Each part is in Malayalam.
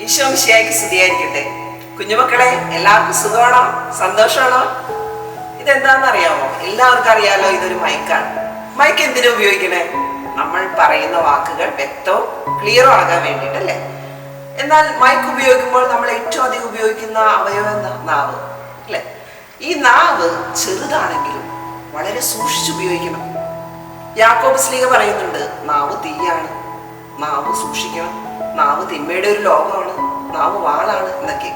ഈശോമിശിയായിക്ക് സ്തുതിയായിരിക്കട്ടെ. കുഞ്ഞുമക്കളെ എല്ലാവർക്കും സുഖമാണോ? സന്തോഷമാണോ? ഇതെന്താണെന്ന് അറിയാമോ എല്ലാവർക്കും അറിയാലോ ഇതൊരു മൈക്കാണ്. മൈക്ക് എന്തിനാ ഉപയോഗിക്കണേ? നമ്മൾ പറയുന്ന വാക്കുകൾ വ്യക്തവും ക്ലിയറും ആകാൻ വേണ്ടിയിട്ടല്ലേ? എന്നാൽ മൈക്ക് ഉപയോഗിക്കുമ്പോൾ നമ്മൾ ഏറ്റവും അധികം ഉപയോഗിക്കുന്ന അവയവം എന്താ? നാവ്. അല്ലേ? ഈ നാവ് ചെറുതാണെങ്കിലും വളരെ സൂക്ഷിച്ചുപയോഗിക്കണം യാക്കോബ് സ്ലീഗ പറയുന്നുണ്ട് നാവ് തീയാണ്. നാവ് സൂക്ഷിക്കണം. നാവ് തിന്മയുടെ ഒരു ലോകമാണ്. നാവ് വാളാണ് എന്നൊക്കെ.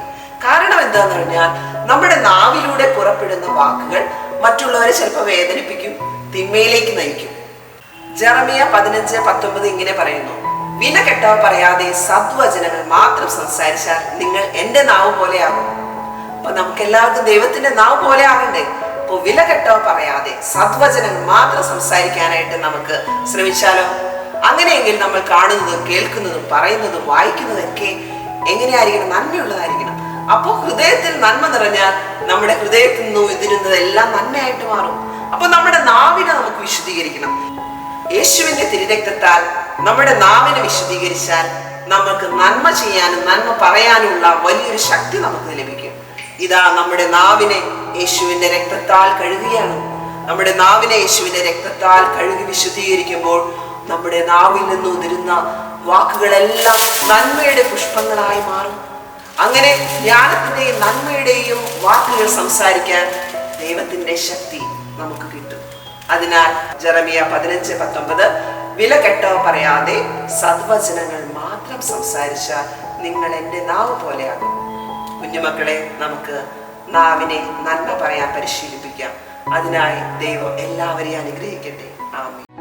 കാരണം എന്താന്ന് പറഞ്ഞാൽ നമ്മുടെ നാവിലൂടെ പുറപ്പെടുന്ന വാക്കുകൾ മറ്റുള്ളവരെ ചിലപ്പോൾ വേദനിപ്പിക്കും തിന്മയിലേക്ക് നയിക്കും. ജറമിയ പതിനഞ്ച് പത്തൊമ്പത് ഇങ്ങനെ പറയുന്നു വില കെട്ടവ പറയാതെ സദ്വചനങ്ങൾ മാത്രം സംസാരിച്ചാൽ നിങ്ങൾ എന്റെ നാവ് പോലെയാകും അപ്പൊ നമുക്ക് എല്ലാവർക്കും ദൈവത്തിന്റെ നാവ് പോലെ ആകണ്ടേ? അപ്പൊ വില കെട്ടോ പറയാതെ സദ്വചനം മാത്രം സംസാരിക്കാനായിട്ട് നമുക്ക് ശ്രമിച്ചാലോ? അങ്ങനെയെങ്കിൽ നമ്മൾ കാണുന്നതും കേൾക്കുന്നതും പറയുന്നതും വായിക്കുന്നതൊക്കെ എങ്ങനെയായിരിക്കണം? നന്മയുള്ളതായിരിക്കണം. അപ്പോൾ ഹൃദയത്തിൽ നന്മ നിറഞ്ഞാൽ നമ്മുടെ ഹൃദയത്തിൽ നിന്നും ഇതിരുന്നത് എല്ലാം നന്മയായിട്ട് മാറും. അപ്പൊ നമ്മുടെ നാവിനെ നമുക്ക് വിശുദ്ധീകരിക്കണം. യേശുവിന്റെ തിരുരക്തത്താൽ നമ്മുടെ നാവിനെ വിശുദ്ധീകരിച്ചാൽ നമുക്ക് നന്മ ചെയ്യാനും നന്മ പറയാനുമുള്ള വലിയൊരു ശക്തി നമുക്ക് ലഭിക്കും. ഇതാ നമ്മുടെ നാവിനെ യേശുവിന്റെ രക്തത്താൽ കഴുകുകയാണ് നമ്മുടെ നാവിനെ യേശുവിന്റെ രക്തത്താൽ കഴുകി വിശുദ്ധീകരിക്കുമ്പോൾ നമ്മുടെ നാവിൽ നിന്ന് ഉതിരുന്ന വാക്കുകളെല്ലാം നന്മയുടെ പുഷ്പങ്ങളായി മാറും. അങ്ങനെ ജ്ഞാനത്തിന്റെയും നന്മയുടെയും വാക്കുകൾ സംസാരിക്കാൻ ദൈവത്തിന്റെ ശക്തി നമുക്ക് കിട്ടും. അതിനാൽ ജെറമിയ പതിനഞ്ച് പത്തൊമ്പത് വില കെട്ടോ പറയാതെ സദ്വചനങ്ങൾ മാത്രം സംസാരിച്ചാൽ നിങ്ങൾ എന്റെ നാവ് പോലെയാകും കുഞ്ഞുമക്കളെ നമുക്ക് നാവിനെ നന്മ പറയാൻ പരിശീലിപ്പിക്കാം. അതിനായി ദൈവം എല്ലാവരെയും അനുഗ്രഹിക്കട്ടെ. ആമീൻ.